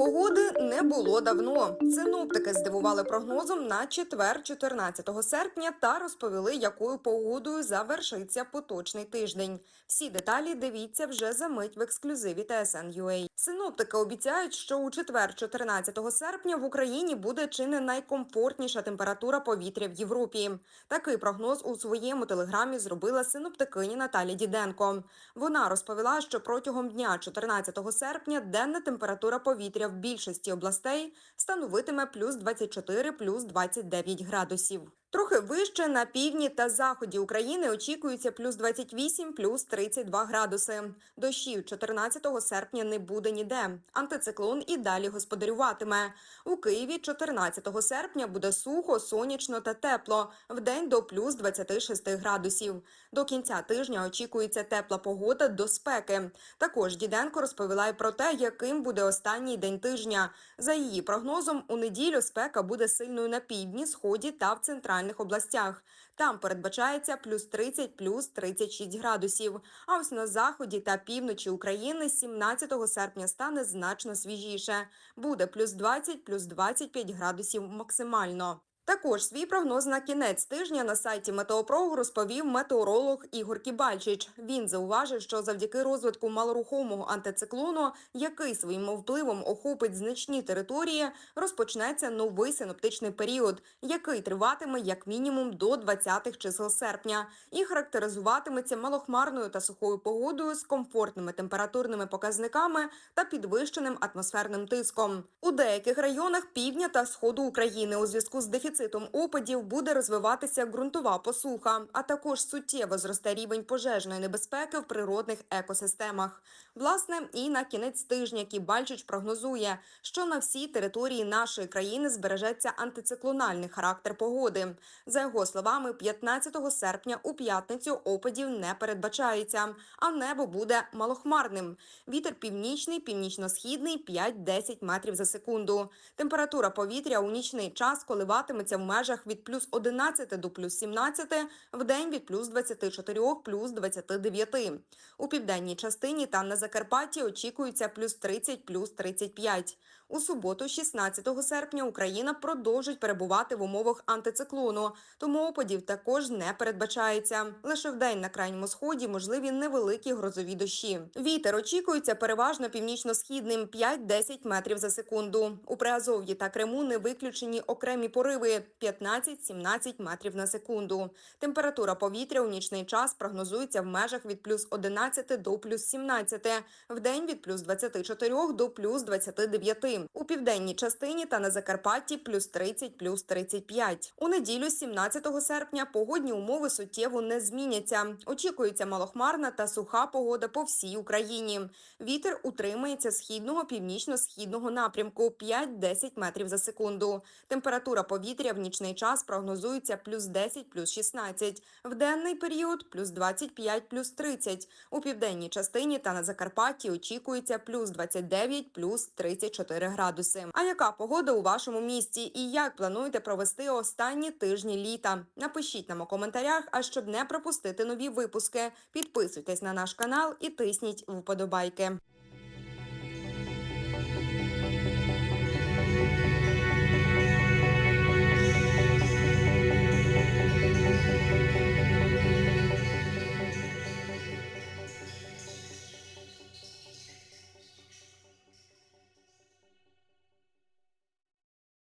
Погоди не було давно. Синоптики здивували прогнозом на четвер, 14 серпня, та розповіли, якою погодою завершиться поточний тиждень. Всі деталі дивіться вже за мить в ексклюзиві TSN.ua. Синоптики обіцяють, що у четвер, 14 серпня, в Україні буде чи не найкомфортніша температура повітря в Європі. Такий прогноз у своєму телеграмі зробила синоптикиня Наталі Діденко. Вона розповіла, що протягом дня 14 серпня денна температура повітря в більшості областей становитиме плюс 24, плюс 29 градусів. Трохи вище на півдні та заході України очікується плюс 28, плюс 32 градуси. Дощів 14 серпня не буде ніде. Антициклон і далі господарюватиме. У Києві 14 серпня буде сухо, сонячно та тепло. Вдень до плюс 26 градусів. До кінця тижня очікується тепла погода до спеки. Також Діденко розповіла й про те, яким буде останній день тижня. За її прогнозом, у неділю спека буде сильною на півдні, сході та в центральних областях. Там передбачається плюс 30, плюс 36 градусів. А ось на заході та півночі України 17 серпня стане значно свіжіше. Буде плюс 20, плюс 25 градусів максимально. Також свій прогноз на кінець тижня на сайті Метеопрогу розповів метеоролог Ігор Кібальчич. Він зауважив, що завдяки розвитку малорухомого антициклону, який своїм впливом охопить значні території, розпочнеться новий синоптичний період, який триватиме як мінімум до 20-х чисел серпня, і характеризуватиметься малохмарною та сухою погодою з комфортними температурними показниками та підвищеним атмосферним тиском. У деяких районах півдня та сходу України у зв'язку з дефіцитом опадів буде розвиватися ґрунтова посуха, а також суттєво зросте рівень пожежної небезпеки в природних екосистемах. Власне, і на кінець тижня Кібальчич прогнозує, що на всій території нашої країни збережеться антициклональний характер погоди. За його словами, 15 серпня у п'ятницю опадів не передбачається, а небо буде малохмарним. Вітер північний, північно-східний 5-10 метрів за секунду. Температура повітря у нічний час коливатиметься в межах від плюс 11 до плюс 17, в день від плюс 24 плюс 29. У південній частині та на Закарпатті очікується плюс 30 плюс 35. У суботу, 16 серпня, Україна продовжить перебувати в умовах антициклону, тому опадів також не передбачається. Лише вдень на крайньому сході можливі невеликі грозові дощі. Вітер очікується переважно північно-східним 5-10 метрів за секунду. У Приазов'ї та Криму не виключені окремі пориви 15-17 метрів на секунду. Температура повітря у нічний час прогнозується в межах від плюс 11 до плюс 17, в день від плюс 24 до плюс 29. У південній частині та на Закарпатті плюс 30, плюс 35. У неділю, 17 серпня, погодні умови суттєво не зміняться. Очікується малохмарна та суха погода по всій Україні. Вітер утримається східного північно-східного напрямку 5-10 метрів за секунду. Температура повітря в нічний час прогнозується плюс 10, плюс 16. В денний період плюс 25, плюс 30. У південній частині та на Закарпатті очікується плюс 29, плюс 34 градуси. А яка погода у вашому місті і як плануєте провести останні тижні літа? Напишіть нам у коментарях. А щоб не пропустити нові випуски, підписуйтесь на наш канал і тисніть вподобайки.